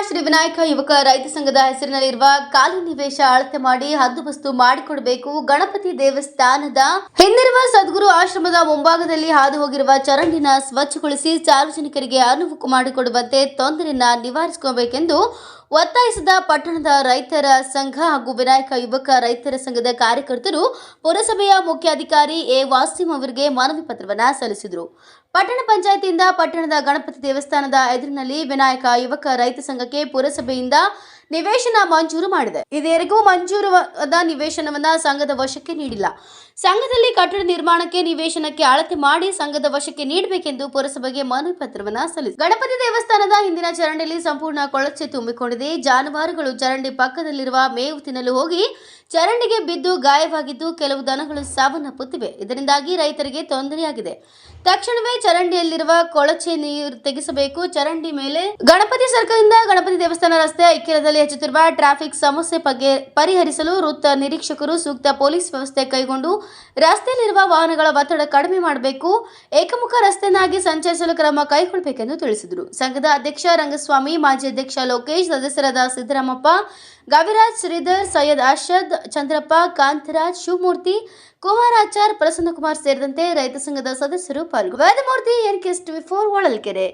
ಶ್ರೀ ವಿನಾಯಕ ಯುವಕ ರೈತ ಸಂಘದ ಹೆಸರಿನಲ್ಲಿರುವ ಖಾಲಿ ನಿವೇಶ ಅಳತೆ ಮಾಡಿ ಹದ್ದುಬಸ್ತು ಮಾಡಿಕೊಡಬೇಕು ಗಣಪತಿ ದೇವಸ್ಥಾನದ ಹಿಂದಿರುವ ಸದ್ಗುರು ಆಶ್ರಮದ ಮುಂಭಾಗದಲ್ಲಿ ಹಾದು ಹೋಗಿರುವ ಚರಂಡಿನ ಸ್ವಚ್ಛಗೊಳಿಸಿ ಸಾರ್ವಜನಿಕರಿಗೆ ಅನುವು ಮಾಡಿಕೊಡುವಂತೆ ತೊಂದರೆಯನ್ನ ನಿವಾರಿಸಿಕೋಬೇಕೆಂದು ಒತ್ತಾಯಿಸಿದ ಪಟ್ಟಣದ ರೈತರ ಸಂಘ ಹಾಗೂ ವಿನಾಯಕ ಯುವಕ ರೈತರ ಸಂಘದ ಕಾರ್ಯಕರ್ತರು ಪುರಸಭೆಯ ಮುಖ್ಯಾಧಿಕಾರಿ ಎ. ವಾಸಿಂ ಅವರಿಗೆ ಮನವಿ ಪತ್ರವನ್ನು ಸಲ್ಲಿಸಿದರು. ಪಟ್ಟಣ ಪಂಚಾಯತಿಯಿಂದ ಪಟ್ಟಣದ ಗಣಪತಿ ದೇವಸ್ಥಾನದ ಎದುರಿನಲ್ಲಿ ವಿನಾಯಕ ಯುವಕ ರೈತ ಸಂಘಕ್ಕೆ ಪುರಸಭೆಯಿಂದ ನಿವೇಶನ ಮಂಜೂರು ಮಾಡಿದೆ. ಇದುವರೆಗೂ ಮಂಜೂರಾದ ನಿವೇಶನವನ್ನ ಸಂಘದ ವಶಕ್ಕೆ ನೀಡಿಲ್ಲ. ಸಂಘದಲ್ಲಿ ಕಟ್ಟಡ ನಿರ್ಮಾಣಕ್ಕೆ ನಿವೇಶನಕ್ಕೆ ಅಳತೆ ಮಾಡಿ ಸಂಘದ ವಶಕ್ಕೆ ನೀಡಬೇಕೆಂದು ಪುರಸಭೆಗೆ ಮನವಿ ಪತ್ರವನ್ನ ಸಲ್ಲಿಸಿ. ಗಣಪತಿ ದೇವಸ್ಥಾನದ ಹಿಂದಿನ ಚರಂಡಿಯಲ್ಲಿ ಸಂಪೂರ್ಣ ಕೊಳಚೆ ತುಂಬಿಕೊಂಡಿದೆ. ಜಾನುವಾರುಗಳು ಚರಂಡಿ ಪಕ್ಕದಲ್ಲಿರುವ ಮೇವು ತಿನ್ನಲು ಹೋಗಿ ಚರಂಡಿಗೆ ಬಿದ್ದು ಗಾಯವಾಗಿದ್ದು ಕೆಲವು ದನಗಳು ಸಾವನ್ನಪ್ಪುತ್ತಿವೆ. ಇದರಿಂದಾಗಿ ರೈತರಿಗೆ ತೊಂದರೆಯಾಗಿದೆ. ತಕ್ಷಣವೇ ಚರಂಡಿಯಲ್ಲಿರುವ ಕೊಳಚೆ ನೀರು ತೆಗೆಸಬೇಕು. ಚರಂಡಿ ಮೇಲೆ ಗಣಪತಿ ಸರ್ಕಲ್ನಿಂದ ಗಣಪತಿ ದೇವಸ್ಥಾನ ರಸ್ತೆ ಐಕ್ಯದಲ್ಲಿ ಹೆಚ್ಚುತ್ತಿರುವ ಟ್ರಾಫಿಕ್ ಸಮಸ್ಯೆ ಬಗ್ಗೆ ಪರಿಹರಿಸಲು ವೃತ್ತ ನಿರೀಕ್ಷಕರು ಸೂಕ್ತ ಪೊಲೀಸ್ ವ್ಯವಸ್ಥೆ ಕೈಗೊಂಡು ರಸ್ತೆಯಲ್ಲಿರುವ ವಾಹನಗಳ ಒತ್ತಡ ಕಡಿಮೆ ಮಾಡಬೇಕು, ಏಕಮುಖ ರಸ್ತೆಯನ್ನಾಗಿ ಸಂಚರಿಸಲು ಕ್ರಮ ಕೈಗೊಳ್ಳಬೇಕೆಂದು ತಿಳಿಸಿದರು. ಸಂಘದ ಅಧ್ಯಕ್ಷ ರಂಗಸ್ವಾಮಿ, ಮಾಜಿ ಅಧ್ಯಕ್ಷ ಲೋಕೇಶ್, ಸದಸ್ಯರಾದ ಸಿದ್ದರಾಮಪ್ಪ, ಗವಿರಾಜ್ ಶ್ರೀಧರ್, ಸೈಯದ್ ಅರ್ಷದ್, ಚಂದ್ರಪ್ಪ, ಕಾಂತರಾಜ್, ಶಿವಮೂರ್ತಿ, ಕುಮಾರಾಚಾರ್, ಪ್ರಸನ್ನಕುಮಾರ್ ಸೇರಿದಂತೆ ರೈತ ಸಂಘದ ಸದಸ್ಯರು ಪಾಲ್ಗೊಂಡು Vedamurthy N TV, four, Holalkere.